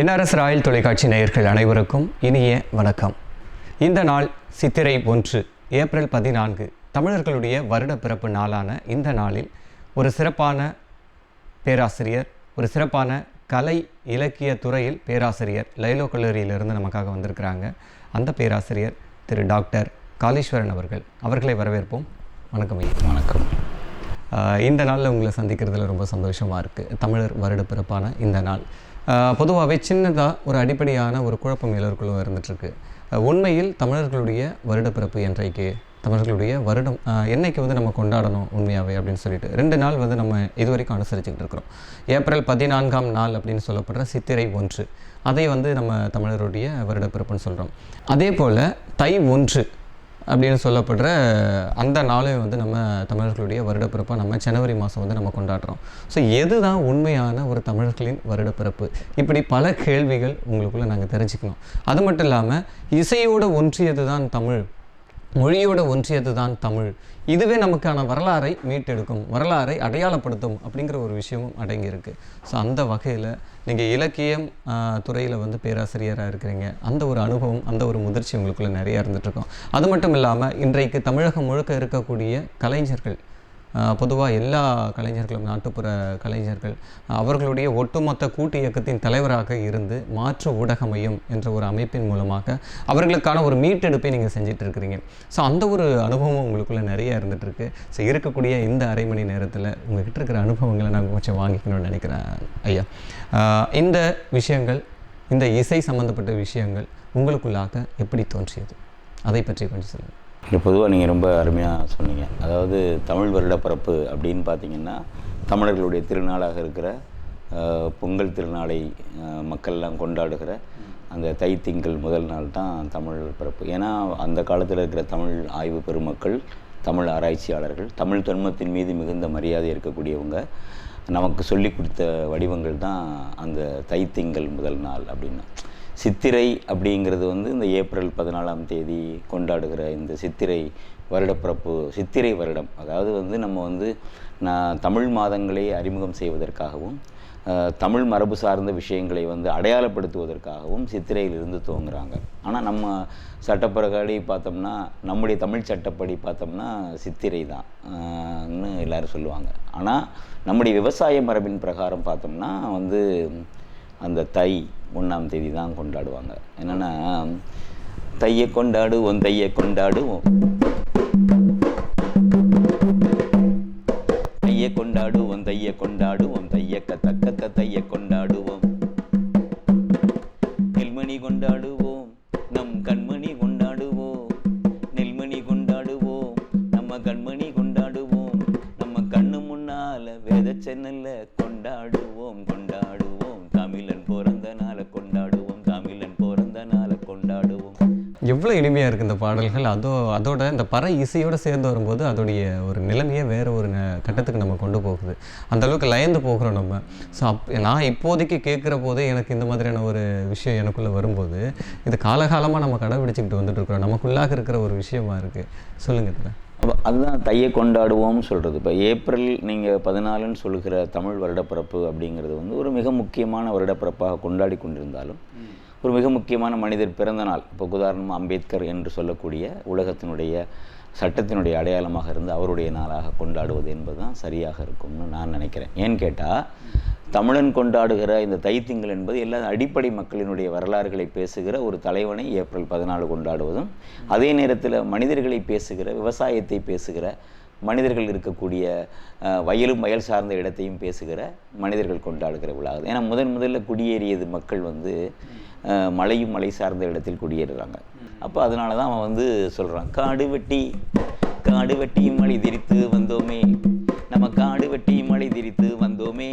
NRS Royal தொலைக்காட்சி நேயர்கள் அனைவருக்கும் இனிய வணக்கம். இந்த நாள் சித்திரை ஒன்று ஏப்ரல் பதினான்கு தமிழர்களுடைய வருட பிறப்பு நாளான இந்த நாளில் ஒரு சிறப்பான பேராசிரியர் ஒரு சிறப்பான கலை இலக்கிய துறையில் பேராசிரியர் லைலோ கல்லூரியிலிருந்து நமக்காக வந்திருக்கிறாங்க. அந்த பேராசிரியர் திரு டாக்டர் காளீஸ்வரன் அவர்கள். அவர்களை வரவேற்போம். வணக்கம் ஐயா. வணக்கம். இந்த நாளில் உங்களை சந்திக்கிறதுல ரொம்ப சந்தோஷமாக இருக்குது தமிழர் வருட பிறப்பான இந்த நாள். பொதுவாகவே சின்னதாக ஒரு அடிப்படையான ஒரு குழப்பம் எல்லோருக்குள்ளும் இருந்துகிட்ருக்கு உண்மையில் தமிழர்களுடைய வருடப்பிறப்பு என்றைக்கு? தமிழர்களுடைய வருடம் என்றைக்கு என்னைக்கு வந்து நம்ம கொண்டாடணும் உண்மையாகவே அப்படின்னு சொல்லிட்டு. ரெண்டு நாள் வந்து நம்ம இது வரைக்கும் அனுசரிச்சுக்கிட்டு இருக்கிறோம். ஏப்ரல் பதினான்காம் நாள் அப்படின்னு சொல்லப்படுற சித்திரை ஒன்று. அதை வந்து நம்ம தமிழருடைய வருடப்பிறப்புன்னு சொல்கிறோம் அதே போல் தை ஒன்று அப்படின்னு சொல்லப்படுற அந்த நாளையும் வந்து நம்ம தமிழர்களுடைய வருடப்பிறப்பாக நம்ம ஜனவரி மாதம் வந்து நம்ம கொண்டாடுறோம். ஸோ எதுதான் உண்மையான ஒரு தமிழர்களின் வருடப்பிறப்பு? இப்படி பல கேள்விகள் உங்களுக்குள்ளே நாங்கள் தெரிஞ்சுக்கணும். அது மட்டும் இல்லாமல் இசையோடு ஒன்றியது தான் தமிழ். மொழியோட ஒன்றியது தான் தமிழ். இதுவே நமக்கான வரலாறை மீட்டெடுக்கும் வரலாறை அடையாளப்படுத்தும் அப்படிங்கிற ஒரு விஷயமும் அடங்கியிருக்கு. ஸோ அந்த வகையில் நீங்கள் இலக்கியம் துறையில் வந்து பேராசிரியராக இருக்கிறீங்க. அந்த ஒரு அனுபவம் அந்த ஒரு முதிர்ச்சி உங்களுக்குள்ளே நிறையா இருந்துகிட்ருக்கோம் அது மட்டும் இல்லாமல் இன்றைக்கு தமிழகம் முழுக்க இருக்கக்கூடிய கலைஞர்கள் பொதுவாக எல்லா கலைஞர்களும் நாட்டுப்புற கலைஞர்கள் அவர்களுடைய ஒட்டுமொத்த கூட்டு இயக்கத்தின் தலைவராக இருந்து மாற்று ஊடக மையம் என்ற ஒரு அமைப்பின் மூலமாக அவர்களுக்கான ஒரு மீட்டெடுப்பை நீங்கள் செஞ்சுட்டு இருக்கிறீங்க ஸோ அந்த ஒரு அனுபவம் உங்களுக்குள்ளே நிறைய இருந்துட்டு இருக்கு ஸோ இருக்கக்கூடிய இந்த அரை மணி நேரத்தில் உங்ககிட்ட இருக்கிற அனுபவங்களை நாங்கள் கொஞ்சம் வாங்கிக்கணும்னு நினைக்கிறேன் ஐயா. இந்த விஷயங்கள் இந்த இசை சம்பந்தப்பட்ட விஷயங்கள் உங்களுக்குள்ளாக எப்படி தோன்றியது? அதை பற்றி கொஞ்சம் சொல்லுங்கள் இங்கே பொதுவாக நீங்கள் ரொம்ப அருமையாக சொன்னீங்க. அதாவது தமிழ் வருடப்பரப்பு அப்படின்னு பார்த்தீங்கன்னா தமிழர்களுடைய திருநாளாக இருக்கிற பொங்கல் திருநாளை மக்கள்லாம் கொண்டாடுகிற அந்த தை திங்கள் முதல் நாள் தான் தமிழ் பிறப்பு. ஏன்னா அந்த காலத்தில் இருக்கிற தமிழ் ஆய்வு பெருமக்கள் தமிழ் ஆராய்ச்சியாளர்கள் தமிழ் தொன்மத்தின் மீது மிகுந்த மரியாதை இருக்கக்கூடியவங்க நமக்கு சொல்லி கொடுத்த வடிவங்கள் தான் அந்த தைத்திங்கள் முதல் நாள் அப்படின்னு. சித்திரை அப்படிங்கிறது வந்து இந்த ஏப்ரல் பதினாலாம் தேதி கொண்டாடுகிற இந்த சித்திரை வருடப்பிறப்பு சித்திரை வருடம். அதாவது வந்து நம்ம வந்து நான் தமிழ் மாதங்களை அறிமுகம் செய்வதற்காகவும் தமிழ் மரபு சார்ந்த விஷயங்களை வந்து அடையாளப்படுத்துவதற்காகவும் சித்திரையிலிருந்து துவங்குறாங்க. ஆனால் நம்ம சட்டப்பிரகாடி பார்த்தோம்னா நம்முடைய தமிழ் சட்டப்படி பார்த்தோம்னா சித்திரை தான் எல்லோரும் சொல்லுவாங்க. ஆனால் நம்முடைய விவசாய மரபின் பிரகாரம் பார்த்தோம்னா வந்து அந்த தை ஒன்றாம் தேதி தான் கொண்டாடுவாங்க. என்னென்னா தையை கொண்டாடுவோம் தையை கொண்டாடுவோம் தையை கொண்டாடுவோம் தையை கொண்டாடுவோம் தையக்க தக்கக்க தையை கொண்டாடுவோம் பாடல்கள் அதோ அதோட இந்த பற இசையோடு சேர்ந்து வரும்போது அதோடைய ஒரு நிலைமையே வேறு ஒரு கட்டத்துக்கு நம்ம கொண்டு போகுது. அந்த அளவுக்கு லயந்து போகிறோம் நம்ம. ஸோ அப் நான் இப்போதைக்கு கேட்குற போதே எனக்கு இந்த மாதிரியான ஒரு விஷயம் எனக்குள்ளே வரும்போது இது காலகாலமாக நம்ம கடைபிடிச்சிக்கிட்டு வந்துட்டு இருக்கிறோம். நமக்குள்ளாக இருக்கிற ஒரு விஷயமா இருக்குது சொல்லுங்கள் இதில். அப்ப அதுதான் தையை கொண்டாடுவோம்னு சொல்கிறது இப்போ ஏப்ரல் நீங்கள் பதினாலுன்னு சொல்லுகிற தமிழ் வருடப்பிறப்பு அப்படிங்கிறது வந்து ஒரு மிக முக்கியமான வருடப்பிறப்பாக கொண்டாடி கொண்டிருந்தாலும் ஒரு மிக முக்கியமான மனிதர் பிறந்த நாள். இப்போ உதாரணமாக அம்பேத்கர் என்று சொல்லக்கூடிய உலகத்தினுடைய சட்டத்தினுடைய அடையாளமாக இருந்து அவருடைய நாளாக கொண்டாடுவது என்பது தான் சரியாக இருக்கும்னு நான் நினைக்கிறேன். ஏன்னு கேட்டால் தமிழன் கொண்டாடுகிற இந்த தைத்திங்கள் என்பது எல்லா அடிப்படை மக்களினுடைய வரலாறுகளை பேசுகிற ஒரு தலைவனை ஏப்ரல் பதினாலு கொண்டாடுவதும் அதே நேரத்தில் மனிதர்களை பேசுகிற விவசாயத்தை பேசுகிற மனிதர்கள் இருக்கக்கூடிய வயலும் வயல் சார்ந்த இடத்தையும் பேசுகிற மனிதர்கள் கொண்டாடுகிற விழா ஏன்னா முதன் முதல்ல குடியேறியது மக்கள் வந்து மலையும் மலை சார்ந்த இடத்தில் குடியேறுறாங்க. அப்போ அதனால தான் அவன் வந்து சொல்கிறான் காடு வெட்டி காடு வெட்டி மலை திரித்து வந்தோமே நம்ம காடு வெட்டி மலை திரித்து வந்தோமே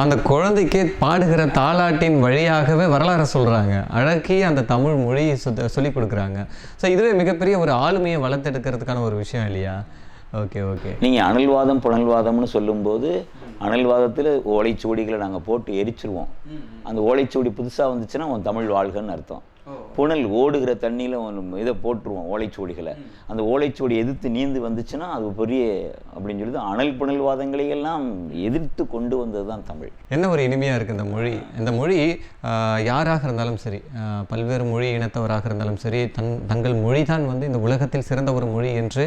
அந்த குழந்தைக்கு பாடுகிற தாலாட்டின் வழியாகவே வரலாறு சொல்கிறாங்க அழகி அந்த தமிழ் மொழியை சொல்லி கொடுக்குறாங்க. ஸோ இதுவே மிகப்பெரிய ஒரு ஆளுமையை வளர்த்தெடுக்கிறதுக்கான ஒரு விஷயம் இல்லையா? ஓகே ஓகே நீங்கள் அனல்வாதம் புனல்வாதம்னு சொல்லும்போது அனல்வாதத்தில் ஓலைச்சுவடிகளை நாங்கள் போட்டு எரிச்சிருவோம். அந்த ஓலைச்சுவடி புதுசாக வந்துச்சுன்னா அவன் தமிழ் வாழ்கன்னு அர்த்தம். புனல் ஓடுகிற தண்ணியில் இதை போட்டுருவோம் ஓலைச்சுவடிகளை. அந்த ஓலைச்சுவடி எதிர்த்து நீந்து வந்துச்சுன்னா அது பெரிய அப்படின்னு சொல்லி அனல் புனல்வாதங்களை எல்லாம் எதிர்த்து கொண்டு வந்தது தான் தமிழ். என்ன ஒரு இனிமையாக இருக்குது இந்த மொழி? இந்த மொழி யாராக இருந்தாலும் சரி பல்வேறு மொழி இனத்தவராக இருந்தாலும் சரி தன் தங்கள் மொழி தான் வந்து இந்த உலகத்தில் சிறந்த ஒரு மொழி என்று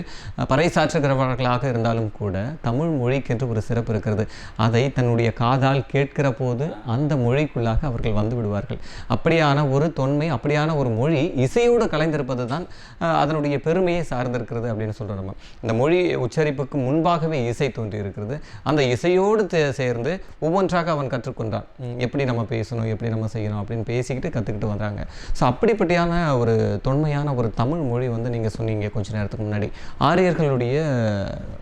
பறைசாற்றுகிறவர்களாக இருந்தாலும் கூட தமிழ் மொழிக்கென்று ஒரு சிறப்பு இருக்கிறது. அதை தன்னுடைய காதால் கேட்கிற போது அந்த மொழிக்குள்ளாக அவர்கள் வந்து விடுவார்கள். அப்படியான ஒரு தொன்மை அப்படியான ஒரு மொழி இசையோடு கலைந்திருப்பது தான் அதனுடைய பெருமையை சார்ந்திருக்கிறது அப்படின்னு சொல்கிறோம் நம்ம. இந்த மொழி உச்சரிப்புக்கு முன்பாகவே இசை தோன்றி இருக்கிறது அந்த இசையோடு சேர்ந்து ஒவ்வொன்றாக அவன் கற்றுக்கொண்டான். எப்படி நம்ம பேசணும் எப்படி நம்ம செய்யணும் அப்படின்னு பேசிக்கிட்டு கற்றுக்கிட்டு வந்தாங்க ஸோ அப்படிப்பட்டியான ஒரு தொன்மையான ஒரு தமிழ் மொழி வந்து நீங்கள் சொன்னீங்க கொஞ்ச நேரத்துக்கு முன்னாடி. ஆரியர்களுடைய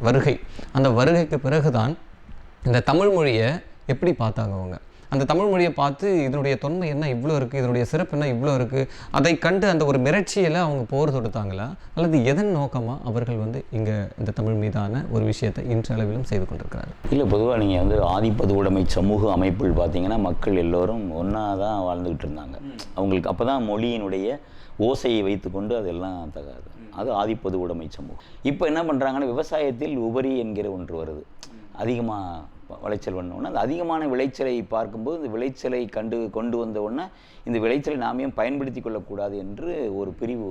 வருகை. அந்த வருகைக்கு பிறகுதான் இந்த தமிழ் மொழியை எப்படி பார்த்தாங்க அவங்க? அந்த தமிழ் மொழியை பார்த்து இதனுடைய தொன்மை என்ன இவ்வளோ இருக்குது இதனுடைய சிறப்பு என்ன இவ்வளோ இருக்குது அதை கண்டு அந்த ஒரு மிரட்சியில் அவங்க போர் தொடுத்தாங்களா? அல்லது எதன் நோக்கமாக அவர்கள் வந்து இங்கே இந்த தமிழ் மீதான ஒரு விஷயத்தை இன்றளவிலும் செய்து கொண்டிருக்கிறார் இல்லை பொதுவாக நீங்கள் வந்து ஆதிப்பது உடைமை சமூக அமைப்பில் பார்த்தீங்கன்னா மக்கள் எல்லோரும் ஒன்றா தான் வாழ்ந்துக்கிட்டு இருந்தாங்க. அவங்களுக்கு அப்போ தான் மொழியினுடைய ஓசையை வைத்துக்கொண்டு அதெல்லாம் தகாது. அது ஆதிப்பது உடைமை சமூகம். இப்போ என்ன பண்ணுறாங்கன்னா விவசாயத்தில் உபரி என்கிற ஒன்று வருது. அதிகமாக விளைச்சல் பண்ண உடனே அந்த அதிகமான விளைச்சலை பார்க்கும்போது இந்த விளைச்சலை கண்டு கொண்டு வந்த உடனே இந்த விளைச்சலை நாம் ஏன் பயன்படுத்தி கொள்ளக்கூடாது என்று ஒரு பிரிவு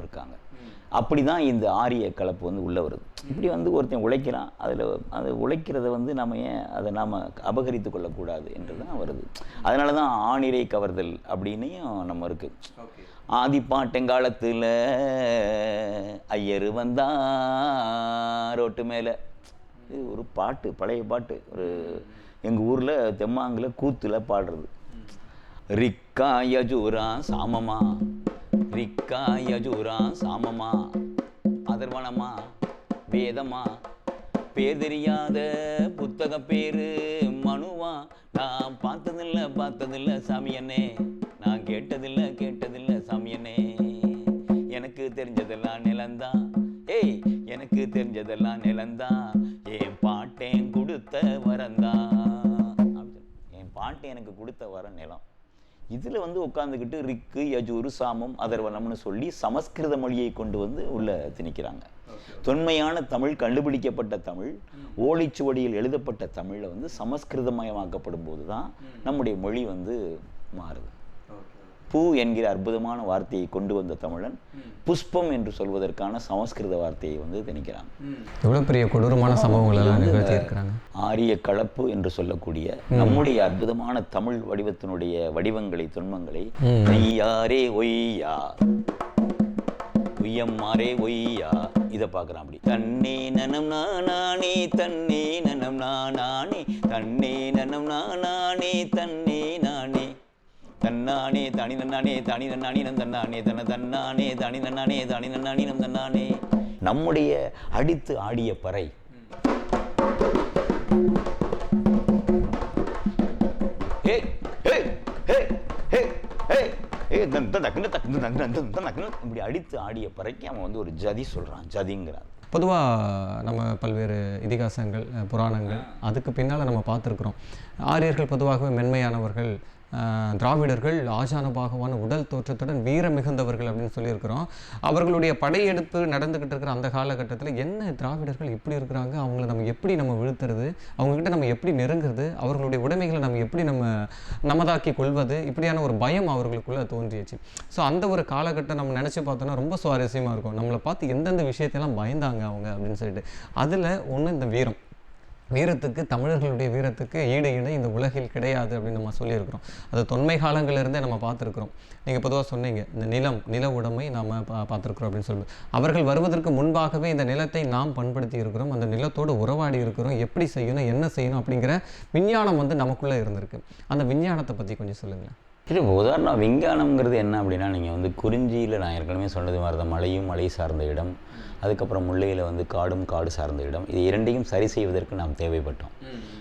இருக்காங்க. அப்படி தான் இந்த ஆரிய கலப்பு வந்து உள்ளே வருது. இப்படி வந்து ஒருத்தன் உழைக்கிறான் அதில் அது உழைக்கிறத வந்து நம்ம ஏன் அதை நாம் அபகரித்து கொள்ளக்கூடாது என்று தான் வருது. அதனால தான் ஆணிரை கவர்தல் அப்படின்னையும் நம்ம இருக்குது ஆதி பாட்டெங்காலத்தில் ஐயரு வந்தா ரோட்டு மேலே. இது ஒரு பாட்டு பழைய பாட்டு. ஒரு எங்கள் ஊரில் தெம்மாங்கில் கூத்தில் பாடுறது. ரிக்கா யஜூரா சாமமா ரிக்கா யஜூரா சாமமா அதர்வனமா வேதமா பேர் தெரியாத புத்தக பேரு மனுவா நான் பார்த்ததில்ல பார்த்ததில்ல சாமியண்ணே நான் கேட்டதில்ல கேட்டதில்ல சாமியண்ணே எனக்கு தெரிஞ்சதெல்லாம் நிலந்தான் ஏய் எனக்கு தெரிஞ்சதெல்லாம் நிலந்தான் வரந்தான் என் பாட்டி எனக்கு கொடுத்த வர நிலம் இதில் வந்து உட்காந்துக்கிட்டு ரிக்கு யஜூரு சாமம் அதர்வனம்னு சொல்லி சமஸ்கிருத மொழியை கொண்டு வந்து உள்ள திணிக்கிறாங்க தொன்மையான தமிழ் கண்டுபிடிக்கப்பட்ட தமிழ் ஓலைச்சுவடியில் எழுதப்பட்ட தமிழில் வந்து சமஸ்கிருதமயமாக்கப்படும் போது தான் நம்முடைய மொழி வந்து மாறுது பூ என்கிற அற்புதமான வார்த்தையை கொண்டு வந்த தமிழன் புஷ்பம் என்று சொல்வதற்கான சமஸ்கிருத வார்த்தையை வந்து திணிக்கிறாங்க எவ்வளோ பெரிய கொடூரமான சம்பவங்கள் ஆரிய கலப்பு என்று சொல்லக்கூடிய நம்முடைய அற்புதமான தமிழ் வடிவத்தினுடைய வடிவங்களை தொன்மங்களை ஐயாரே ஒய்யா. உய்யம்மாரே ஒய்யா. இதை பார்க்குறான் அப்படி. தன்னே நனம் நானே தன்னே நனம் நானே தன்னே நனம் நானே தன்னே நானே தன்னானே தனி நன்னானே தனி நன்னானி நம் தன்னானே. தன தன்னானே தனி நன்னானே தனி நன்னானி நம் தன்னானே நம்முடைய அடித்து ஆடிய பறை ஹே ஹே இப்படி அடித்து ஆடிய பறைக்கு அவன் வந்து ஒரு ஜதி சொல்றான் ஜதிங்கிறான். பொதுவாக நம்ம பல்வேறு இதிகாசங்கள் புராணங்கள் அதுக்கு பின்னால் நம்ம பார்த்துருக்குறோம். ஆரியர்கள் பொதுவாகவே மென்மையானவர்கள் திராவிடர்கள் திராவிடர்கள் ஆஜானுபாகவான உடல் தோற்றத்துடன் வீர மிகுந்தவர்கள் அப்படின்னு சொல்லியிருக்கிறோம். அவர்களுடைய படையெடுப்பு நடந்துக்கிட்டு இருக்கிற அந்த காலகட்டத்தில் என்ன திராவிடர்கள் இப்படி இருக்கிறாங்க? அவங்கள நம்ம எப்படி நம்ம விழுத்துறது? அவங்கக்கிட்ட நம்ம எப்படி நெருங்குறது? அவர்களுடைய உடைமைகளை நம்ம எப்படி நம்ம நமதாக்கி கொள்வது? இப்படியான ஒரு பயம் அவர்களுக்குள்ளே தோன்றியச்சு. ஸோ அந்த ஒரு காலகட்டம் நம்ம நினச்சி பார்த்தோன்னா ரொம்ப சுவாரஸ்யமாக இருக்கும். நம்மளை பார்த்து எந்தெந்த விஷயத்தையெல்லாம் பயந்தாங்க அவங்க அப்படின்னு சொல்லிட்டு. அதில் ஒன்று இந்த வீரம். வீரத்துக்கு தமிழர்களுடைய வீரத்துக்கு ஈடு இணை இந்த உலகில் கிடையாது அப்படின்னு நம்ம சொல்லியிருக்கிறோம். அது தொன்மை காலங்களிலிருந்தே நம்ம பார்த்துருக்குறோம். நீங்கள் பொதுவாக சொன்னீங்க இந்த நிலம் நில உடைமை நாம் பா பார்த்துருக்குறோம் அப்படின்னு சொல்லி அவர்கள் வருவதற்கு முன்பாகவே இந்த நிலத்தை நாம் பண்படுத்தி இருக்கிறோம் அந்த நிலத்தோடு உறவாடி இருக்கிறோம் எப்படி செய்யணும் என்ன செய்யணும் அப்படிங்கிற விஞ்ஞானம் வந்து நமக்குள்ளே இருந்திருக்கு. அந்த விஞ்ஞானத்தை பற்றி கொஞ்சம் சொல்லுங்களேன். சரி உதாரணம் விஞ்ஞானம்ங்கிறது என்ன அப்படின்னா நீங்கள் வந்து குறிஞ்சியில் நான் ஏற்கனவே சொன்னது மாதிரி தான் மலையும் மலை சார்ந்த இடம் அதுக்கப்புறம் முல்லையில் வந்து காடும் காடு சார்ந்த இடம். இது இரண்டையும் சரி செய்வதற்கு நாம் தேவைப்பட்டோம்.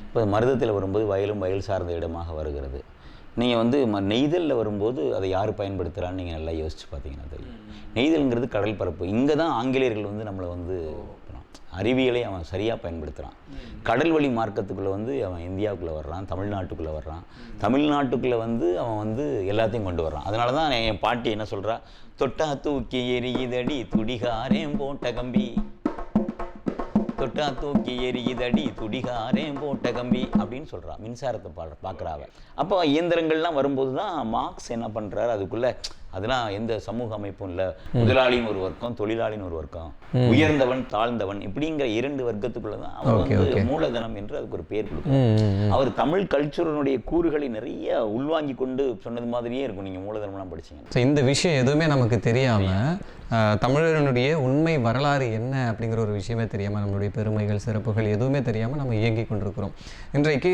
இப்போ மருதத்தில் வரும்போது வயலும் வயல் சார்ந்த இடமாக வருகிறது. நீங்கள் வந்து ம நெய்தலில் வரும்போது அதை யார் பயன்படுத்துகிறான்னு நீங்கள் நல்லா யோசிச்சு பார்த்தீங்கன்னா தெரியும். நெய்தல்ங்கிறது கடல் பரப்பு. இங்கே தான் ஆங்கிலேயர்கள் வந்து நம்மளை வந்து. அறிவியலை அவன் சரியாக பயன்படுத்துகிறான் கடல் வழி மார்க்கத்துக்குள்ளே வந்து அவன் இந்தியாவுக்குள்ளே வர்றான் தமிழ்நாட்டுக்குள்ளே வர்றான். தமிழ்நாட்டுக்குள்ளே வந்து அவன் வந்து எல்லாத்தையும் கொண்டு வர்றான். அதனால தான் என் பாட்டி என்ன சொல்கிறா தொட்டா தூக்கி எரியுதடி துடிகாரேன் போட்ட கம்பி. தொட்டா தூக்கி எரியுதடி துடிகாரேன் போட்ட கம்பி அப்படின்னு சொல்றா மின்சாரத்தை பா பார்க்குறாங்க அப்போ இயந்திரங்கள்லாம் வரும்போது தான் மார்க்ஸ் என்ன பண்றாரு அதுக்குள்ள அதெல்லாம் எந்த சமூக அமைப்பும் இல்லை. முதலாளின்னு ஒரு வர்க்கம் தொழிலாளின்னு ஒரு வர்க்கம். உயர்ந்தவன் தாழ்ந்தவன் இப்படிங்கிற இரண்டு வர்க்கத்துக்குள்ள தான் அவர் வந்து. மூலதனம் என்று அதுக்கு ஒரு பேர் கொடுக்கும். அவர் தமிழ் கல்ச்சுரனுடைய கூறுகளை நிறைய உள்வாங்கி கொண்டு சொன்னது மாதிரியே இருக்கும். நீங்க மூலதனம்லாம் படிச்சீங்க இந்த விஷயம் எதுவுமே நமக்கு தெரியாமல் தமிழனுடைய உண்மை வரலாறு என்ன அப்படிங்கிற ஒரு விஷயமே தெரியாமல் நம்மளுடைய பெருமைகள் சிறப்புகள் எதுவுமே தெரியாமல் நம்ம இயங்கி கொண்டிருக்கிறோம். இன்றைக்கு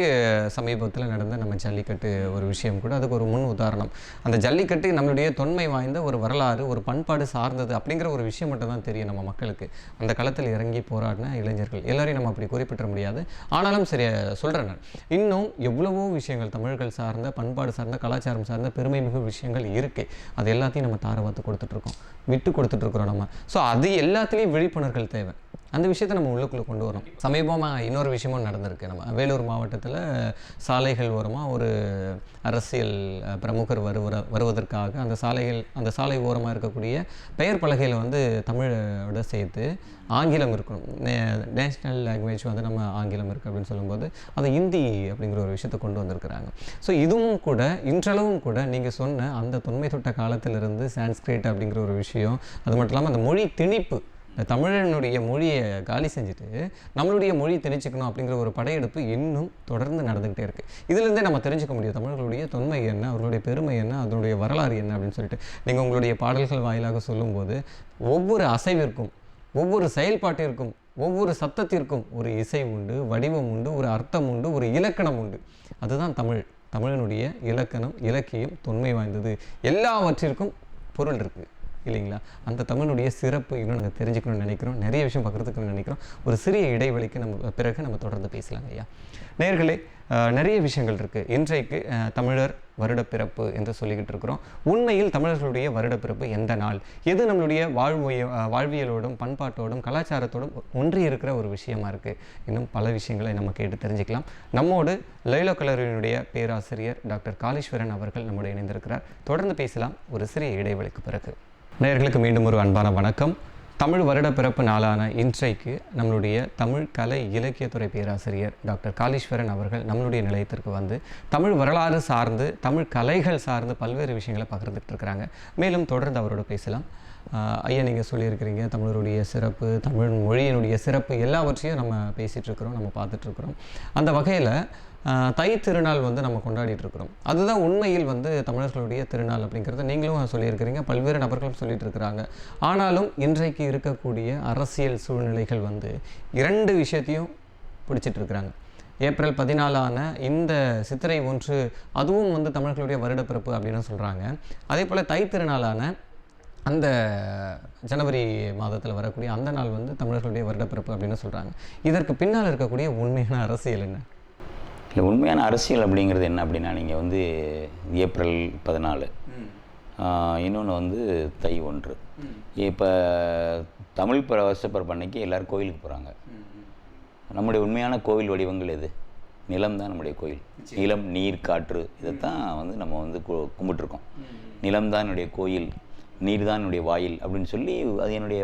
சமீபத்தில் நடந்த நம்ம ஜல்லிக்கட்டு ஒரு விஷயம் கூட அதுக்கு ஒரு முன் உதாரணம். அந்த ஜல்லிக்கட்டு நம்மளுடைய தொன்மை வாய்ந்த ஒரு வரலாறு ஒரு பண்பாடு சார்ந்தது அப்படிங்கிற ஒரு விஷயம் மட்டும் தான் தெரியும் நம்ம மக்களுக்கு. அந்த களத்தில் இறங்கி போராடின இளைஞர்கள். எல்லாரையும் நம்ம அப்படி குறிப்பிட்ட முடியாது. ஆனாலும் சரி சொல்கிறேன் நான். இன்னும் எவ்வளவோ விஷயங்கள் தமிழர்கள் சார்ந்த பண்பாடு சார்ந்த கலாச்சாரம் சார்ந்த பெருமை மிகு விஷயங்கள் இருக்குது அது எல்லாத்தையும் நம்ம தாரவாத்து கொடுத்துட்ருக்கோம் விட்டு கொடுத்துட்ருக்குறோம் நம்ம. ஸோ அது எல்லாத்துலேயும் விழிப்புணர்கள் தேவை. அந்த விஷயத்தை நம்ம உள்ளுக்குள்ளே கொண்டு வரணும் சமீபமாக இன்னொரு விஷயமும் நடந்திருக்கு. நம்ம வேலூர் மாவட்டத்தில் சாலைகள் ஓரமாக ஒரு அரசியல் பிரமுகர் வருவ வருவதற்காக அந்த சாலைகள் அந்த சாலை ஓரமாக இருக்கக்கூடிய பெயர் பலகையில் வந்து தமிழோட சேர்த்து ஆங்கிலம் இருக்கணும். நேஷ்னல் லாங்குவேஜ் வந்து நம்ம ஆங்கிலம் இருக்குது அப்படின்னு சொல்லும்போது அது இந்தி அப்படிங்கிற ஒரு விஷயத்தை கொண்டு வந்திருக்கிறாங்க. ஸோ இதுவும் கூட இன்றளவும் கூட நீங்கள் சொன்ன அந்த தொன்மை தொட்ட காலத்திலிருந்து சான்ஸ்கிரிட் அப்படிங்கிற ஒரு விஷயம் அது மட்டும் இல்லாமல் அந்த மொழி திணிப்பு தமிழனுடைய மொழியை காலி செஞ்சுட்டு நம்மளுடைய மொழி தெரிஞ்சுக்கணும் அப்படிங்கிற ஒரு படையெடுப்பு இன்னும் தொடர்ந்து நடந்துக்கிட்டே இருக்குது இதுலேருந்தே நம்ம தெரிஞ்சுக்க முடியும் தமிழர்களுடைய தொன்மை என்ன அவர்களுடைய பெருமை என்ன அதனுடைய வரலாறு என்ன அப்படின்னு சொல்லிட்டு. நீங்கள் உங்களுடைய பாடல்கள் வாயிலாக சொல்லும்போது ஒவ்வொரு அசைவிற்கும் ஒவ்வொரு செயல்பாட்டிற்கும் ஒவ்வொரு சத்தத்திற்கும் ஒரு இசை உண்டு வடிவம் உண்டு ஒரு அர்த்தம் உண்டு ஒரு இலக்கணம் உண்டு. அதுதான் தமிழ். தமிழனுடைய இலக்கணம் இலக்கியம் தொன்மை வாய்ந்தது. எல்லாவற்றிற்கும் பொருள் இருக்குது இல்லைங்களா? அந்த தமிழுடைய சிறப்பு இன்னும் நாங்கள் தெரிஞ்சுக்கணும்னு நினைக்கிறோம். நிறைய விஷயம் பார்க்குறதுக்கு நினைக்கிறோம். ஒரு சிறிய இடைவெளிக்கு நம்ம பிறகு நம்ம தொடர்ந்து பேசலாங்க ஐயா. நேர்களே நிறைய விஷயங்கள் இருக்குது இன்றைக்கு தமிழர் வருடப்பிறப்பு என்று சொல்லிக்கிட்டு இருக்கிறோம். உண்மையில் தமிழர்களுடைய வருடப்பிறப்பு எந்த நாள்? எது நம்மளுடைய வாழ்விய வாழ்வியலோடும் பண்பாட்டோடும் கலாச்சாரத்தோடும் ஒன்றி இருக்கிற ஒரு விஷயமா இருக்குது இன்னும் பல விஷயங்களை நம்ம கேட்டு தெரிஞ்சுக்கலாம். நம்மோடு லைலோ கலரினுடைய பேராசிரியர் டாக்டர் காளீஸ்வரன் அவர்கள் நம்முடைய இணைந்திருக்கிறார். தொடர்ந்து பேசலாம். ஒரு சிறிய இடைவெளிக்கு பிறகு. நேர்களுக்கு மீண்டும் ஒரு அன்பான வணக்கம். தமிழ் வருட பிறப்பு நாளான இன்றைக்கு நம்மளுடைய தமிழ் கலை இலக்கியத்துறை பேராசிரியர் டாக்டர் காளீஸ்வரன் அவர்கள் நம்மளுடைய நிலையத்திற்கு வந்து தமிழ் வரலாறு சார்ந்து தமிழ் கலைகள் சார்ந்து பல்வேறு விஷயங்களை பகிர்ந்துட்டு இருக்கிறாங்க. மேலும் தொடர்ந்து அவரோட பேசலாம். ஐயா நீங்கள் சொல்லியிருக்கிறீங்க தமிழருடைய சிறப்பு தமிழ் மொழியினுடைய சிறப்பு எல்லாவற்றையும் நம்ம பேசிகிட்ருக்கிறோம் நம்ம பார்த்துட்ருக்குறோம் அந்த வகையில் தை திருநாள் வந்து நம்ம கொண்டாடிட்டு இருக்கிறோம் அதுதான் உண்மையில் வந்து தமிழர்களுடைய திருநாள் அப்படிங்கிறத நீங்களும் சொல்லியிருக்கிறீங்க. பல்வேறு நபர்களும் சொல்லிட்டு இருக்கிறாங்க ஆனாலும் இன்றைக்கு இருக்கக்கூடிய அரசியல் சூழ்நிலைகள் வந்து இரண்டு விஷயத்தையும் பிடிச்சிட்டு இருக்கிறாங்க ஏப்ரல் பதினாலான இந்த சித்திரை ஒன்று அதுவும் வந்து தமிழர்களுடைய வருடப்பிறப்பு அப்படின்னு சொல்கிறாங்க அதே போல் தை திருநாளான அந்த ஜனவரி மாதத்தில் வரக்கூடிய அந்த நாள் வந்து தமிழர்களுடைய வருடப்பிறப்பு அப்படின்னு சொல்கிறாங்க இதற்கு பின்னால் இருக்கக்கூடிய உண்மையான அரசியல் என்ன? இல்லை உண்மையான அரசியல் அப்படிங்கிறது என்ன அப்படின்னா நீங்கள் வந்து ஏப்ரல் பதினாலு. இன்னொன்று வந்து தை ஒன்று. இப்போ தமிழ் ப வருஷப்பிறப்பு அன்னைக்கு எல்லோரும் கோயிலுக்கு போகிறாங்க நம்முடைய உண்மையான கோவில் வடிவங்கள் எது? நிலம் தான் நம்முடைய கோயில். நிலம் நீர் காற்று இதைத்தான் வந்து நம்ம வந்து கும்பிட்டுருக்கோம். நிலம் தான் என்னுடைய கோயில். நீர் தான் என்னுடைய வாயில் அப்படின்னு சொல்லி அது என்னுடைய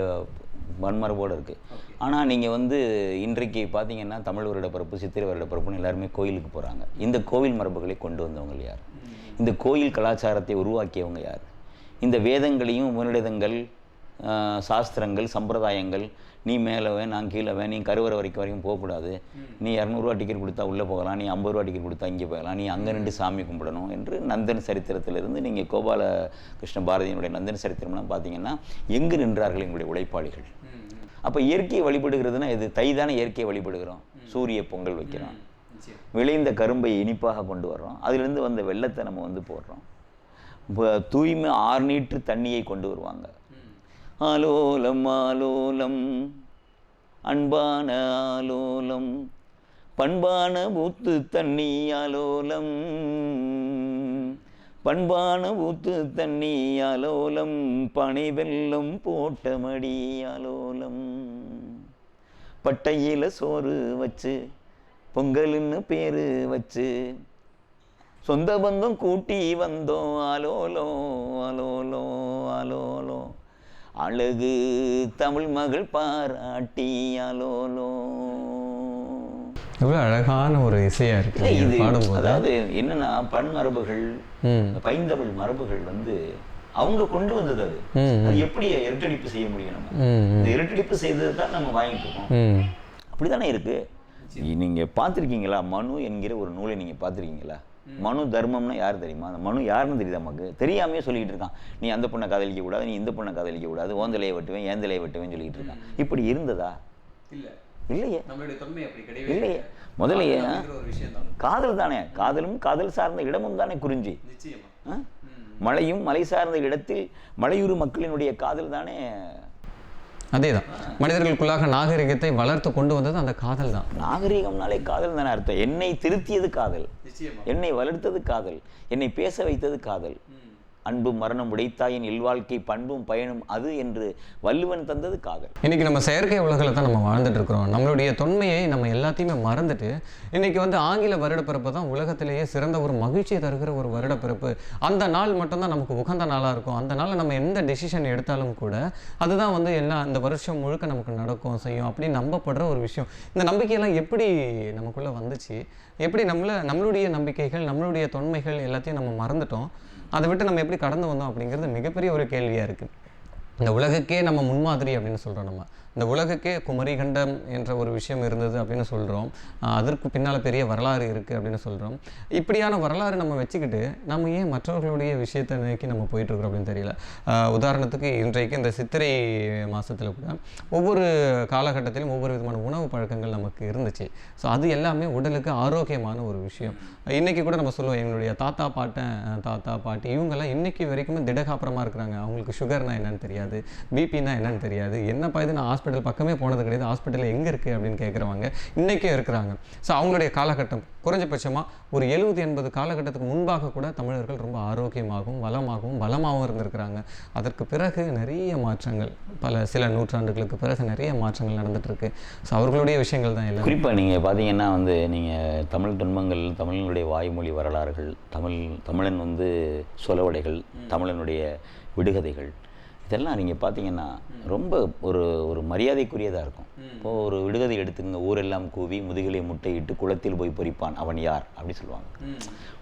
வன்மரபோடு இருக்குது ஆனால் நீங்கள் வந்து இன்றைக்கு பார்த்தீங்கன்னா தமிழ் வருட பிறப்பு சித்திரை வருட பிறப்புன்னு எல்லாருமே கோயிலுக்கு போகிறாங்க இந்த கோவில் மரபுகளை கொண்டு வந்தவங்க யார்? இந்த கோயில் கலாச்சாரத்தை உருவாக்கியவங்க யார்? இந்த வேதங்களையும் உபநிடதங்கள் சாஸ்திரங்கள் சம்பிரதாயங்கள் நீ மேலவே நான் கீழவே நீ கருவறை வரைக்கும் வரைக்கும் போகக்கூடாது. நீ இரநூறுவா டிக்கெட் கொடுத்தா உள்ளே போகலாம் நீ ஐம்பது ரூபா டிக்கெட் கொடுத்தா இங்கே போகலாம் நீ அங்கே நின்று சாமி கும்பிடணும் என்று நந்தன் சரித்திரத்திலிருந்து நீங்கள் கோபால கிருஷ்ண பாரதியினுடைய நந்தன் சரித்திரம்லாம் பார்த்தீங்கன்னா எங்கு நின்றார்கள் எங்களுடைய உழைப்பாளிகள்? அப்போ இயற்கையை வழிபடுகிறதுனா இது தை தானே இயற்கையை வழிபடுகிறோம். சூரிய பொங்கல் வைக்கிறோம். விளைந்த கரும்பை இனிப்பாக கொண்டு வர்றோம். அதுலேருந்து வந்த வெள்ளத்தை நம்ம வந்து போடுறோம். இப்போ தூய்மை ஆறு நீற்று தண்ணியை கொண்டு வருவாங்க. ஆலோலம் ஆலோலம். அன்பான ஆலோலம். பண்பான ஊத்து தண்ணி ஆலோலம். பண்பான ஊத்து தண்ணி ஆலோலம். பனை வெல்லம் போட்ட மடி ஆலோலம். சோறு வச்சு பொங்கல்னு பேரு வச்சு சொந்த பந்தம் கூட்டி வந்தோம். அலோலோ அலோலோ அலோலோ அழகு தமிழ் மகள் பாராட்டி அலோலோ. எவ்வளோ அழகான ஒரு இசையாக இருக்கு இது அதாவது என்னன்னா பண் மரபுகள் ம். பைந்தமிழ் மரபுகள் வந்து அவங்க கொண்டு வந்தது அது. எப்படி இரட்டடிப்பு செய்ய முடியும் நம்ம? இந்த இரட்டடிப்பு செய்தது தான் நம்ம வாங்கிட்டு இருக்கோம். அப்படிதானே இருக்கு? நீங்க பார்த்திருக்கீங்களா? மனு என்கிற ஒரு நூலை நீங்க பார்த்திருக்கீங்களா? மனு தர்மம்னா யார் தெரியுமா? அந்த மனு யாருன்னு தெரியுதா நமக்கு தெரியாமையே சொல்லிட்டு இருக்கான். நீ அந்த பொண்ணை காதலிக்க கூடாது நீ இந்த பொண்ணை காதலிக்க கூடாது ஓந்தலையை வெட்டுவேன் ஏந்தலையை வெட்டுவேன் சொல்லிட்டு இருக்கான். இப்படி இருந்ததா? இல்லை. இல்லையே. இல்லையே. தான் காதல் தானே. காதலும் காதல் சார்ந்த இடமும் தானே குறிஞ்சி? மலையும் மலை சார்ந்த இடத்தில் மலையூர் மக்களினுடைய காதல் தானே அதேதான். மனிதர்களுக்குள்ளாக நாகரிகத்தை வளர்த்து கொண்டு வந்தது அந்த காதல் தான் நாகரிகம்னாலே காதல் தானே அர்த்தம். என்னை திருத்தியது காதல். என்னை வளர்த்தது காதல். என்னை பேச வைத்தது காதல். அன்பும் மரணம் உடைத்தாயின் இல்வாழ்க்கை பண்பும் பயனும் அது என்று வள்ளுவன் தந்தது காதல். இன்னைக்கு நம்ம செயற்கை உலகில் தான் நம்ம வாழ்ந்துட்டு இருக்கிறோம். நம்மளுடைய தொன்மையை நம்ம எல்லாத்தையுமே மறந்துட்டு இன்னைக்கு வந்து ஆங்கில வருடப்பிறப்பு தான் உலகத்திலேயே சிறந்த ஒரு மகிழ்ச்சியை தருகிற ஒரு வருடப்பிறப்பு. அந்த நாள் மட்டும்தான் நமக்கு உகந்த நாளாக இருக்கும். அந்த நாளில் நம்ம எந்த டெசிஷன் எடுத்தாலும் கூட அதுதான் வந்து எல்லாம் இந்த வருஷம் முழுக்க நமக்கு நடக்கும் செய்யும் அப்படின்னு நம்பப்படுற ஒரு விஷயம். இந்த நம்பிக்கையெல்லாம் எப்படி நமக்குள்ளே வந்துச்சு? எப்படி நம்மள நம்மளுடைய நம்பிக்கைகள் நம்மளுடைய தொன்மைகள் எல்லாத்தையும் நம்ம மறந்துட்டோம்? அதை விட்டு நம்ம எப்படி கடந்து வந்தோம் அப்படிங்கிறது மிகப்பெரிய ஒரு கேள்வியாக இருக்குது இந்த உலகுக்கே நம்ம முன்மாதிரி அப்படின்னு சொல்கிறோம் நம்ம. இந்த உலகுக்கே குமரிகண்டம் என்ற ஒரு விஷயம் இருந்தது அப்படின்னு சொல்கிறோம் அதற்கு பின்னால் பெரிய வரலாறு இருக்குது அப்படின்னு சொல்கிறோம் இப்படியான வரலாறு நம்ம வச்சுக்கிட்டு நம்ம ஏன் மற்றவர்களுடைய விஷயத்தை நோக்கி நம்ம போயிட்டுருக்குறோம் அப்படின்னு தெரியல. உதாரணத்துக்கு இன்றைக்கு இந்த சித்திரை மாதத்தில் கூட ஒவ்வொரு காலகட்டத்திலும் ஒவ்வொரு விதமான உணவு பழக்கங்கள் நமக்கு இருந்துச்சு. ஸோ அது எல்லாமே உடலுக்கு ஆரோக்கியமான ஒரு விஷயம். இன்றைக்கி கூட நம்ம சொல்லுவோம் எங்களுடைய தாத்தா பாட்டன் தாத்தா பாட்டி இவங்கெல்லாம் இன்றைக்கி வரைக்குமே திடகாப்புறமாக இருக்கிறாங்க. அவங்களுக்கு சுகர்னா என்னன்னு தெரியாது. பிபின்னா என்னன்னு தெரியாது. என்னப்பா இது நான் ஹாஸ்பிட்டல் பக்கமே போனது கிடையாது. ஹாஸ்பிட்டல் எங்கே இருக்குது அப்படின்னு கேட்குறவங்க இன்றைக்கும் இருக்கிறாங்க. ஸோ அவங்களுடைய காலகட்டம் குறைஞ்சபட்சமாக ஒரு எழுபது எண்பது காலகட்டத்துக்கு முன்பாக கூட தமிழர்கள் ரொம்ப ஆரோக்கியமாகவும் வளமாகவும் பலமாகவும் இருந்திருக்கிறாங்க. அதற்கு பிறகு நிறைய மாற்றங்கள் பல சில நூற்றாண்டுகளுக்கு பிறகு நிறைய மாற்றங்கள் நடந்துட்டு இருக்கு ஸோ அவர்களுடைய விஷயங்கள் தான் எல்லாம். குறிப்பாக நீங்கள் பார்த்தீங்கன்னா வந்து நீங்கள் தமிழ் துன்பங்கள் தமிழனுடைய வாய்மொழி வரலாறுகள் தமிழ் தமிழன் வந்து சொலவடைகள் தமிழனுடைய விடுகதைகள் இதெல்லாம் நீங்கள் பார்த்தீங்கன்னா ரொம்ப ஒரு ஒரு மரியாதைக்குரியதாக இருக்கும். இப்போது ஒரு விடுகதை எடுத்துங்க ஊரெல்லாம் கூவி முதுகிலே முட்டையிட்டு குளத்தில் போய் பொறிப்பான். அவன் யார்? அப்படி சொல்லுவாங்க.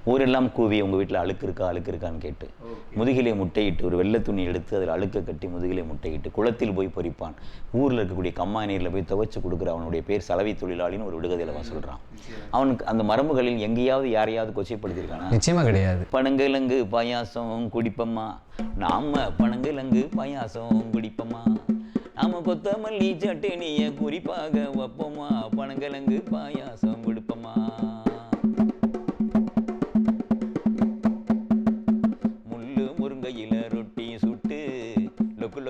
ஊரெல்லாம் கூவி உங்கள் வீட்டில் அழுக்கு இருக்கா அழுக்கு இருக்கான்னு கேட்டு முதுகிலே முட்டையிட்டு ஒரு வெள்ளை துணி எடுத்து அதில் அழுக்க கட்டி முதுகிலே முட்டையிட்டு குளத்தில் போய் பொறிப்பான். ஊரில் இருக்கக்கூடிய கம்மா நீரில் போய் துவைச்சு கொடுக்குற அவனுடைய பேர் சலவை தொழிலாளின்னு ஒரு விடுகதையில் அவன் சொல்கிறான் அவனுக்கு அந்த மரபுகளில் எங்கேயாவது யாரையாவது கொச்சைப்படுத்தியிருக்கானா? நிச்சயமாக கிடையாது. பனங்கிழங்கு பாயாசம் குடிப்பம்மா. நாம பனங்கிழங்கு பாயாசம் குடிப்பம்மா. நாம கொத்தமல்லி சட்டினிய குறிப்பாக வைப்போமா பனங்கிழங்கு பாயாசம் குடிப்பம்மா.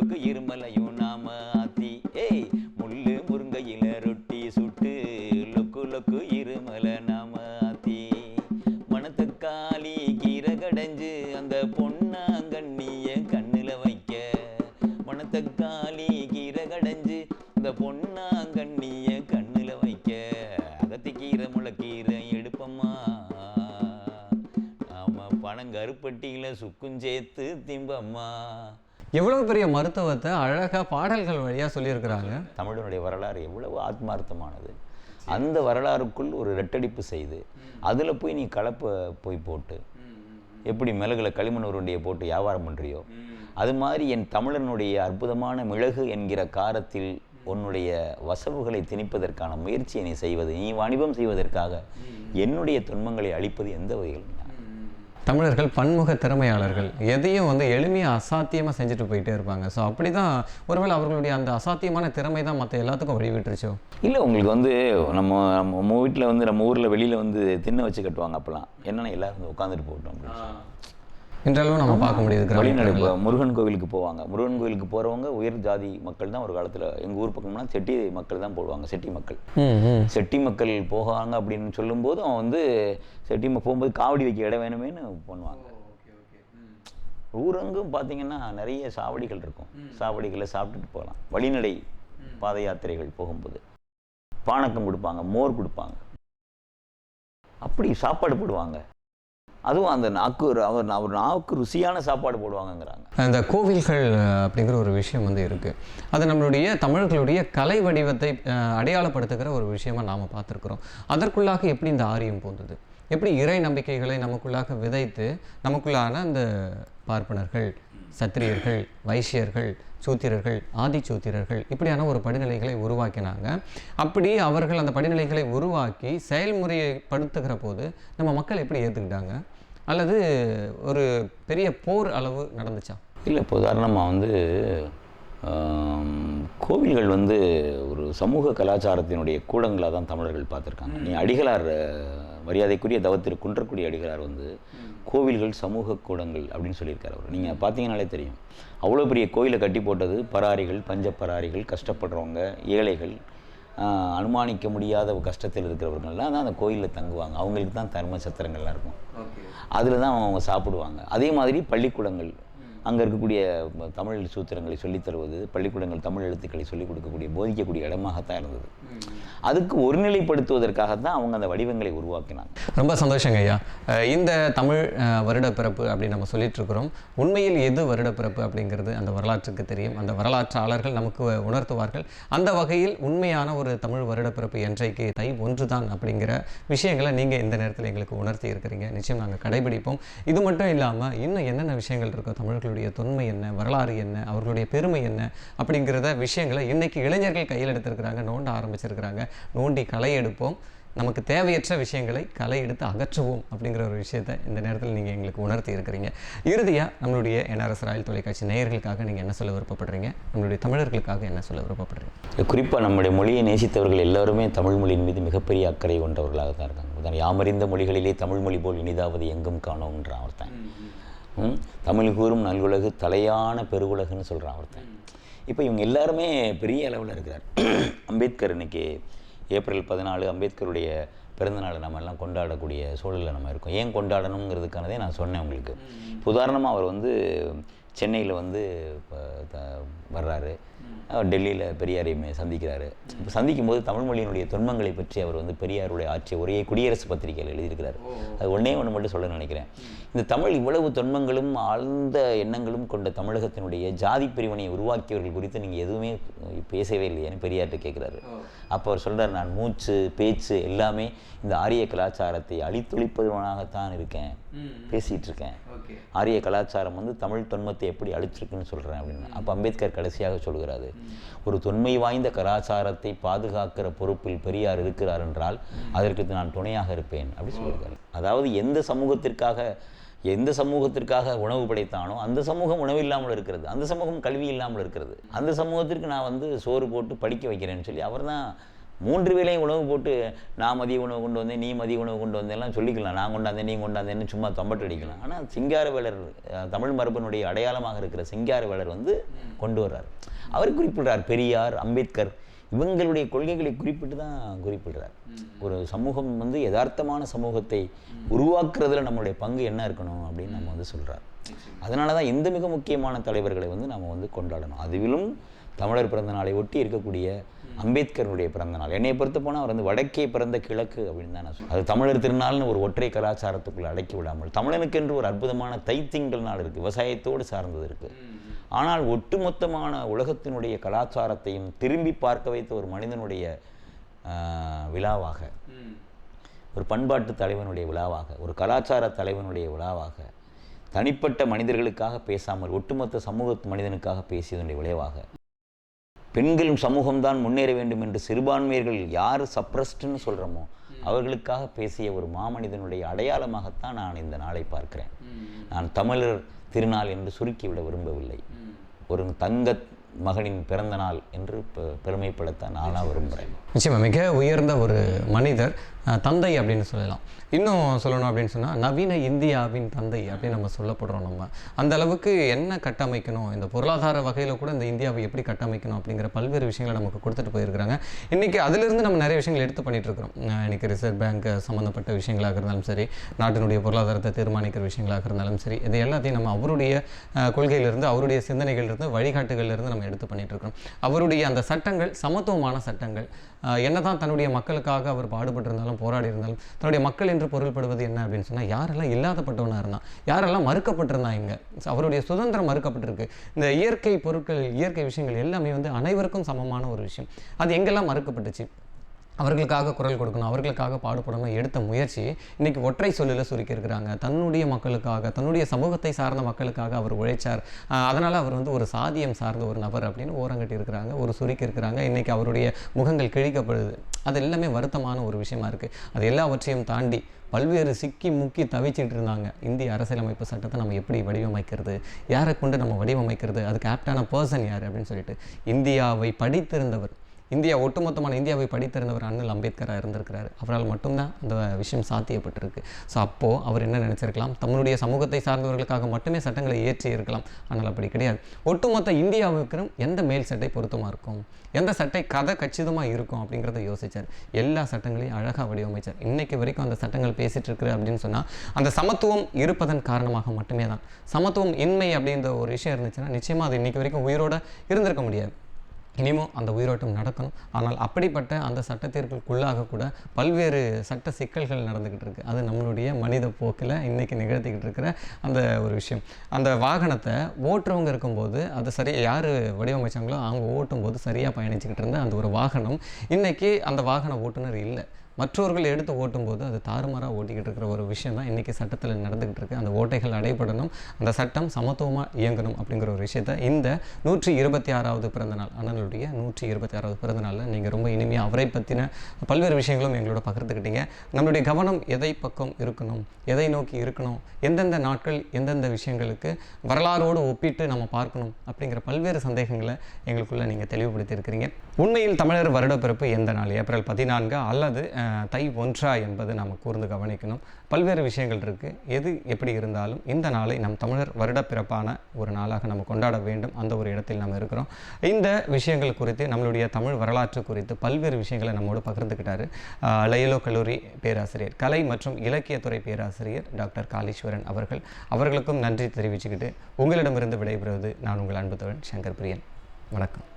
லொக்கு இருமலையும் நாம ஆத்தி ஏய் முள்ளு முருங்கையில ரொட்டி சுட்டு லொக்கு லொக்கு இருமலை நாம ஆத்தி மணத்தக்காளி கீரை கடைஞ்சு அந்த பொன்னாங்கண்ணிய கண்ணுல வைக்க. மணத்தக்காளி கீரை கடைஞ்சு அந்த பொன்னாங்கண்ணிய கண்ணுல வைக்க. அகத்திக்கீரை முளைக்கீரை எடுப்பம்மா. ஆமா பனங்கருப்பட்டியில சுக்கும் சேர்த்து திம்பம்மா. எவ்வளவு பெரிய மருத்துவத்தை அழகாக பாடல்கள் வழியாக சொல்லியிருக்கிறாங்க. தமிழனுடைய வரலாறு எவ்வளவு ஆத்மார்த்தமானது. அந்த வரலாறுக்குள் ஒரு ரெட்டடிப்பு செய்து அதில் போய் நீ கலப்பை போய் போட்டு எப்படி மிளகுல களிமண் உருண்டையை போட்டு வியாபாரம் பண்ணுறியோ அது மாதிரி என் தமிழனுடைய அற்புதமான மிளகு என்கிற காரத்தில் உன்னுடைய வசவுகளை திணிப்பதற்கான முயற்சியை நீ செய்வது நீ வாணிபம் செய்வதற்காக என்னுடைய துன்பங்களை அழிப்பது எந்த வகையில்? தமிழர்கள் பன்முக திறமையாளர்கள். எதையும் வந்து எளிமையாக அசாத்தியமாக செஞ்சுட்டு போயிட்டே இருப்பாங்க. ஸோ அப்படி தான் ஒருவேளை அவர்களுடைய அந்த அசாத்தியமான திறமை தான் மற்ற எல்லாத்துக்கும் வழிவிட்டுருச்சோ? இல்லை உங்களுக்கு வந்து நம்ம நம்ம வீட்டில் வந்து நம்ம ஊரில் வெளியில் வந்து திண்ணை வச்சு கட்டுவாங்க அப்போலாம் என்னென்ன எல்லாரும் வந்து உட்காந்துட்டு போட்டோம் அப்படின்னு இன்றளவும் நம்ம பார்க்க முடியுது வழிநடை கிராமப்புறங்கள்ல. இப்போ. முருகன் கோவிலுக்கு போவாங்க. முருகன் கோவிலுக்கு போகிறவங்க உயர் ஜாதி மக்கள் தான் ஒரு காலத்தில். எங்கள் ஊர் பக்கம்னா செட்டி மக்கள் தான் போடுவாங்க செட்டி மக்கள். செட்டி மக்கள் போவாங்க அப்படின்னு சொல்லும்போது அவன் வந்து செட்டி ம- போகும்போது காவடி வைக்க இடம் வேணுமேனு பண்ணுவாங்க. ஊரெங்கும் பார்த்தீங்கன்னா நிறைய சாவடிகள் இருக்கும். சாவடிகளை சாப்பிட்டுட்டு போகலாம். வழிநடை பாத யாத்திரைகள் போகும்போது. பானக்கம் கொடுப்பாங்க மோர் கொடுப்பாங்க. அப்படி சாப்பாடு போடுவாங்க. அதுவும் அந்த நாக்கு அவர் அவர் நாவுக்கு ருசியான சாப்பாடு போடுவாங்கங்கிறாங்க. அந்த கோவில்கள் அப்படிங்கிற ஒரு விஷயம் வந்து இருக்குது அது நம்மளுடைய தமிழர்களுடைய கலை வடிவத்தை அடையாளப்படுத்துகிற ஒரு விஷயமாக நாம் பார்த்துருக்குறோம். அதற்குள்ளாக எப்படி இந்த ஆரியம் போந்தது? எப்படி இறை நம்பிக்கைகளை நமக்குள்ளாக விதைத்து நமக்குள்ளான அந்த பார்ப்பனர்கள் சத்திரியர்கள் வைசியர்கள் சூத்திரர்கள் ஆதிச்சூத்திரர்கள் இப்படியான ஒரு படிநிலைகளை உருவாக்கினாங்க. அப்படி அவர்கள் அந்த படிநிலைகளை உருவாக்கி செயல்முறையை படுத்துகிற போது நம்ம மக்கள் எப்படி ஏற்றுக்கிட்டாங்க அல்லது ஒரு பெரிய போர் அளவு நடந்துச்சா? இல்லை இப்போ உதாரணமாக வந்து கோவில்கள் வந்து ஒரு சமூக கலாச்சாரத்தினுடைய கூடங்களாக தான் தமிழர்கள் பார்த்துருக்காங்க. நீ அடிகளார் மரியாதைக்குரிய தவத்திற்கு குன்றக்கூடிய அடிகளார் வந்து கோவில்கள் சமூக கூடங்கள் அப்படின்னு சொல்லியிருக்காரு அவர். நீங்கள் பார்த்தீங்கனாலே தெரியும். அவ்வளோ பெரிய கோயிலை கட்டி போட்டது பராரிகள் பஞ்ச பராரிகள் கஷ்டப்படுறவங்க ஏழைகள் அனுமானிக்க முடியாத கஷ்டத்தில் இருக்கிறவர்கள்லாம் தான் அந்த கோயிலில் தங்குவாங்க. அவங்களுக்கு தான் தர்ம சத்திரங்கள்லாம் இருக்கும். அதில் தான் அவங்க சாப்பிடுவாங்க. அதே மாதிரி பள்ளிக்கூடங்கள் அங்கே இருக்கக்கூடிய தமிழ் சூத்திரங்களை சொல்லித் தருவது பள்ளிக்கூடங்கள் தமிழ் எழுத்துக்களை சொல்லிக் கொடுக்கக்கூடிய போதிக்கக்கூடிய இடமாகத்தான் இருந்தது. அதுக்கு ஒருநிலைப்படுத்துவதற்காக தான் அவங்க அந்த வடிவங்களை உருவாக்கினாங்க. ரொம்ப சந்தோஷங்க ஐயா. இந்த தமிழ் வருடப்பிறப்பு அப்படின்னு நம்ம சொல்லிட்டு இருக்கிறோம். உண்மையில் எது வருடப்பிறப்பு அப்படிங்கிறது அந்த வரலாற்றுக்கு தெரியும். அந்த வரலாற்றாளர்கள் நமக்கு உணர்த்துவார்கள். அந்த வகையில் உண்மையான ஒரு தமிழ் வருடப்பிறப்பு என்றைக்கு தை ஒன்று தான் அப்படிங்கிற விஷயங்களை நீங்கள் இந்த நேரத்தில் எங்களுக்கு உணர்த்தி இருக்கிறீங்க. நிச்சயம் நாங்கள் கடைபிடிப்போம். இது மட்டும் இல்லாமல் இன்னும் என்னென்ன விஷயங்கள் இருக்கோ தமிழர்கள் தமிழர்களுடைய தொன்மை என்ன வரலாறு என்ன அவர்களுடைய பெருமை என்ன அப்படிங்கிறத விஷயங்களை இன்னைக்கு இளைஞர்கள் கையில் எடுத்திருக்கிறாங்க நோண்ட ஆரம்பிச்சிருக்கிறாங்க. நோண்டி களை எடுப்போம். நமக்கு தேவையற்ற விஷயங்களை களை எடுத்து அகற்றுவோம் அப்படிங்கிற ஒரு விஷயத்தை இந்த நேரத்தில் நீங்கள் எங்களுக்கு உணர்த்தி இருக்கிறீங்க. இறுதியாக நம்மளுடைய என்ஆர்எஸ் ராயல் தொலைக்காட்சி நேயர்களுக்காக நீங்கள் என்ன சொல்ல விருப்பப்படுறீங்க? நம்மளுடைய தமிழர்களுக்காக என்ன சொல்ல விருப்பப்படுறீங்க? குறிப்பாக நம்முடைய மொழியை நேசித்தவர்கள் எல்லாருமே தமிழ் மொழியின் மீது மிகப்பெரிய அக்கறை கொண்டவர்களாக தான் இருக்காங்க யாமறிந்த மொழிகளிலே தமிழ் மொழி போல் இனிதாவது எங்கும் காணோம்ன்றான் ஒருத்தன் ம், தமிழ் கூறும் நல்குலகு தலையான பெருகுலகுன்னு சொல்கிறான் ஒருத்தன். இப்போ இவங்க எல்லாருமே பெரிய அளவில் இருக்கிறார். அம்பேத்கர் இன்னைக்கு ஏப்ரல் பதினாலு அம்பேத்கருடைய பிறந்தநாளை நம்ம எல்லாம் கொண்டாடக்கூடிய சூழலில் நம்ம இருக்கோம். ஏன் கொண்டாடணுங்கிறதுக்கானதே நான் சொன்னேன் உங்களுக்கு. இப்போ உதாரணமாக அவர் வந்து சென்னையில் வந்து த- வர்றாரு. அவர் டெல்லியில் பெரியாரையுமே சந்திக்கிறாரு. இப்போ சந்திக்கும் போது தமிழ் மொழியினுடைய தொன்மங்களை பற்றி அவர் வந்து பெரியாருடைய ஆட்சிய உரையை குடியரசு பத்திரிகையில் எழுதியிருக்கிறார். அது ஒன்றே ஒன்று மட்டும் சொல்ல நினைக்கிறேன். இந்த தமிழ் இவ்வளவு தொன்மங்களும் ஆழ்ந்த எண்ணங்களும் கொண்ட தமிழகத்தினுடைய ஜாதி பிரிவினை உருவாக்கியவர்கள் குறித்து நீங்கள் எதுவுமே பேசவே இல்லையான்னு பெரியார்கிட்ட கேட்குறாரு. அப்போ அவர் சொல்றார் நான் மூச்சு பேச்சு எல்லாமே இந்த ஆரிய கலாச்சாரத்தை அழித்தொழிப்பவனாகத்தான் இருக்கேன். பேசிகிட்டு இருக்கேன். ஆரிய கலாச்சாரம் வந்து தமிழ் தொன்மத்தை எப்படி அழிச்சிருக்குன்னு சொல்கிறேன் அப்படின்னு. அப்போ அம்பேத்கர் கடைசியாக சொல்கிறாரு ஒரு தொன்மை வாய்ந்த கலாச்சாரத்தை பாதுகாக்கிற பொறுப்பில் பெரியார் இருக்கிறார் என்றால் அதற்கு நான் துணையாக இருப்பேன் அப்படி சொல்லியிருக்காரு. அதாவது எந்த சமூகத்திற்காக எந்த சமூகத்திற்காக உணவு படைத்தானோ அந்த சமூகம் உணவு இல்லாமல் இருக்கிறது. அந்த சமூகம் கல்வி இல்லாமல் இருக்கிறது. அந்த சமூகத்திற்கு நான் வந்து சோறு போட்டு படிக்க வைக்கிறேன்னு சொல்லி அவர் தான் மூன்று வேளையும் உணவு போட்டு நான் மதிய உணவு கொண்டு வந்தேன் நீ மதிய உணவு கொண்டு வந்தேன்லாம் சொல்லிக்கலாம். நான் கொண்டாந்தேன் நீ கொண்டாந்தேன்னு சும்மா தம்பட்டு அடிக்கலாம். ஆனால் சிங்காரவேலர் அஹ், தமிழ் மரபனுடைய அடையாளமாக இருக்கிற சிங்காரவேலர் வந்து கொண்டு வர்றார். அவர் குறிப்பிடுறார் பெரியார் அம்பேத்கர் இவங்களுடைய கொள்கைகளை குறிப்பிட்டு தான் குறிப்பிடுறார். ஒரு சமூகம் வந்து யதார்த்தமான சமூகத்தை உருவாக்குறதுல நம்மளுடைய பங்கு என்ன இருக்கணும் அப்படின்னு நம்ம வந்து சொல்றார். அதனால தான் எந்த மிக முக்கியமான தலைவர்களை வந்து நம்ம வந்து கொண்டாடணும். அதுவிலும் தமிழர் பிறந்த நாளை ஒட்டி இருக்கக்கூடிய அம்பேத்கருடைய பிறந்த நாள். என்னை பொறுத்த போனால் அவர் வந்து வடக்கே பிறந்த கிழக்கு அப்படின்னு தான் நான் சொல்லுவேன் அது தமிழர் திருநாள்னு ஒரு ஒற்றை கலாச்சாரத்துக்குள்ள அடக்கி விடாமல் தமிழனுக்கென்று ஒரு அற்புதமான தைத்திங்கள் நாள் இருக்குது விவசாயத்தோடு சார்ந்தது இருக்குது ஆனால் ஒட்டுமொத்தமான உலகத்தினுடைய கலாச்சாரத்தையும் திரும்பி பார்க்க வைத்த ஒரு மனிதனுடைய விழாவாக ஒரு பண்பாட்டு தலைவனுடைய விழாவாக ஒரு கலாச்சார தலைவனுடைய விழாவாக தனிப்பட்ட மனிதர்களுக்காக பேசாமல் ஒட்டுமொத்த சமூக மனிதனுக்காக பேசியதனுடைய விளைவாக பெண்களும் சமூகம்தான் முன்னேற வேண்டும் என்று சிறுபான்மையர்கள் யார் சப்ரஸ்ட்னு சொல்கிறோமோ அவர்களுக்காக பேசிய ஒரு மாமனிதனுடைய அடையாளமாகத்தான் நான் இந்த நாளை பார்க்கிறேன். நான் தமிழர் திருநாள் என்று சுருக்கிவிட விரும்பவில்லை. ஒரு தங்க மகனின் பிறந்த நாள் என்று பெ- பெருமைப்படத்தான் நானாக விரும்புகிறேன் நிச்சயமா. மிக உயர்ந்த ஒரு மனிதர் தந்தை அப்படின்னு சொல்லலாம். இன்னும் சொல்லணும் அப்படின்னு சொன்னால் நவீன இந்தியாவின் தந்தை அப்படின்னு நம்ம சொல்லப்படுறோம் நம்ம. அந்த அளவுக்கு என்ன கட்டமைக்கணும்? இந்த பொருளாதார வகையில் கூட இந்த இந்தியாவை எப்படி கட்டமைக்கணும் அப்படிங்கிற பல்வேறு விஷயங்களை நமக்கு கொடுத்துட்டு போயிருக்கிறாங்க. இன்றைக்கி அதிலிருந்து நம்ம நிறைய விஷயங்கள் எடுத்து பண்ணிட்டு இருக்கிறோம். இன்றைக்கி ரிசர்வ் பேங்க் சம்மந்தப்பட்ட விஷயங்களாக இருந்தாலும் சரி நாட்டினுடைய பொருளாதாரத்தை தீர்மானிக்கிற விஷயங்களாக இருந்தாலும் சரி இது எல்லாத்தையும் நம்ம அவருடைய கொள்கையிலிருந்து அவருடைய சிந்தனைகளிலிருந்து வழிகாட்டுகளிலிருந்து நம்ம எடுத்து பண்ணிகிட்டு இருக்கிறோம். அவருடைய அந்த சட்டங்கள் சமத்துவமான சட்டங்கள் என்ன தான் தன்னுடைய மக்களுக்காக அவர் பாடுபட்டிருந்தாலும் போராடி இருந்தாலும் தன்னுடைய மக்கள் என்று பொருள்படுவது என்ன அப்படின்னு சொன்னால் யாரெல்லாம் இல்லாதப்பட்டவனாக இருந்தான் யாரெல்லாம் மறுக்கப்பட்டிருந்தான் இங்கே? அவருடைய சுதந்திரம் மறுக்கப்பட்டிருக்கு. இந்த இயற்கை பொருட்கள் இயற்கை விஷயங்கள் எல்லாமே வந்து அனைவருக்கும் சமமான ஒரு விஷயம். அது எங்கெல்லாம் மறுக்கப்பட்டுச்சு? அவர்களுக்காக குரல் கொடுக்கணும் அவர்களுக்காக பாடுபடணும் எடுத்த முயற்சி இன்னைக்கு ஒற்றை சொல்லில் சுருக்கி இருக்கிறாங்க. தன்னுடைய மக்களுக்காக தன்னுடைய சமூகத்தை சார்ந்த மக்களுக்காக அவர் உழைச்சார். அதனால் அவர் வந்து ஒரு சாதியம் சார்ந்த ஒரு நபர் அப்படின்னு ஓரங்கட்டி இருக்கிறாங்க ஒரு சுருக்கி இருக்கிறாங்க. இன்னைக்கு அவருடைய முகங்கள் கிழிக்கப்படுது. அது எல்லாமே வருத்தமான ஒரு விஷயமா இருக்குது அது எல்லாவற்றையும் தாண்டி பல்வேறு சிக்கி முக்கி தவிச்சிட்டு இருந்தாங்க. இந்திய அரசியலமைப்பு சட்டத்தை நம்ம எப்படி வடிவமைக்கிறது? யாரை கொண்டு நம்ம வடிவமைக்கிறது? அதுக்கு ஆப்டான பர்சன் யார் அப்படின்னு சொல்லிட்டு இந்தியாவை படித்திருந்தவர் இந்தியா ஒட்டுமொத்தமான இந்தியாவை படித்திருந்தவர் அண்ணல் அம்பேத்கராக இருந்திருக்கிறார். அவரால் மட்டும்தான் அந்த விஷயம் சாத்தியப்பட்டிருக்கு. ஸோ அப்போது அவர் என்ன நினச்சிருக்கலாம்? தம்முடைய சமூகத்தை சார்ந்தவர்களுக்காக மட்டுமே சட்டங்களை இயற்றி இருக்கலாம். ஆனால் அப்படி கிடையாது. ஒட்டுமொத்த இந்தியாவுக்கும் எந்த மேல் சட்டை பொருத்தமாக இருக்கும்? எந்த சட்டை கதை கச்சிதமாக இருக்கும் அப்படிங்கிறத யோசிச்சார். எல்லா சட்டங்களையும் அழகாக வடிவமைச்சார். இன்றைக்கு வரைக்கும் அந்த சட்டங்கள் பேசிகிட்டு இருக்கிற அப்படின்னு சொன்னால் அந்த சமத்துவம் இருப்பதன் காரணமாக மட்டுமே தான் சமத்துவம் இன்மை அப்படின்ற ஒரு விஷயம் இருந்துச்சுன்னா நிச்சயமாக அது இன்றைக்கு வரைக்கும் உயிரோட இருந்திருக்க முடியாது. இனிமும் அந்த உயிரோட்டம் நடக்கணும். ஆனால் அப்படிப்பட்ட அந்த சட்டத்திற்குள்ளாக கூட பல்வேறு சட்ட சிக்கல்கள் நடந்துக்கிட்டு இருக்கு. அது நம்மளுடைய மனித போக்கில் இன்றைக்கி நிகழ்த்திக்கிட்டு இருக்கிற அந்த ஒரு விஷயம். அந்த வாகனத்தை ஓட்டுறவங்க இருக்கும்போது அது சரியாக யார் வடிவமைச்சாங்களோ அவங்க ஓட்டும்போது சரியாக பயணிச்சுக்கிட்டு இருந்த அந்த ஒரு வாகனம் இன்றைக்கி அந்த வாகன ஓட்டுநர் இல்லை. மற்றவர்கள் எடுத்து ஓட்டும்போது அது தாறுமாறாக ஓட்டிக்கிட்டு இருக்கிற ஒரு விஷயம் தான் இன்றைக்கி சட்டத்தில் நடந்துக்கிட்டு இருக்குது அந்த ஓட்டைகள் அடைபடணும் அந்த சட்டம் சமத்துவமாக இயங்கணும் அப்படிங்கிற ஒரு விஷயத்த இந்த நூற்றி இருபத்தி ஆறாவது பிறந்தநாள் அண்ணனுடைய நூற்றி இருபத்தி ஆறாவது பிறந்தநாளில் நீங்கள் ரொம்ப இனிமையாக அவரை பற்றின பல்வேறு விஷயங்களும் எங்களோட பகிர்ந்துக்கிட்டீங்க நம்மளுடைய கவனம் எதை பக்கம் இருக்கணும் எதை நோக்கி இருக்கணும் எந்தெந்த நாட்கள் எந்தெந்த விஷயங்களுக்கு வரலாறோடு ஒப்பிட்டு நம்ம பார்க்கணும் அப்படிங்கிற பல்வேறு சந்தேகங்களை எங்களுக்குள்ளே நீங்கள் தெளிவுபடுத்தியிருக்கிறீங்க. உண்மையில் தமிழர் வருடப்பிறப்பு எந்த நாள்? ஏப்ரல் பதினான்கு அல்லது தை ஒன்றா என்பது நாம் கூர்ந்து கவனிக்கணும். பல்வேறு விஷயங்கள் இருக்குது எது எப்படி இருந்தாலும் இந்த நாளை நம் தமிழர் வருடப்பிறப்பான ஒரு நாளாக நம்ம கொண்டாட வேண்டும். அந்த ஒரு இடத்தில் நம்ம இருக்கிறோம். இந்த விஷயங்கள் குறித்து நம்மளுடைய தமிழ் வரலாற்று குறித்து பல்வேறு விஷயங்களை நம்மோடு பகிர்ந்துக்கிட்டாரு. லயலோ கல்லூரி பேராசிரியர் கலை மற்றும் இலக்கியத்துறை பேராசிரியர் டாக்டர் காளீஸ்வரன் அவர்கள். அவர்களுக்கும் நன்றி தெரிவிச்சுக்கிட்டு உங்களிடமிருந்து விடைபெறுவது நான் உங்கள் அன்பு தோழன் சங்கர் பிரியன். வணக்கம்.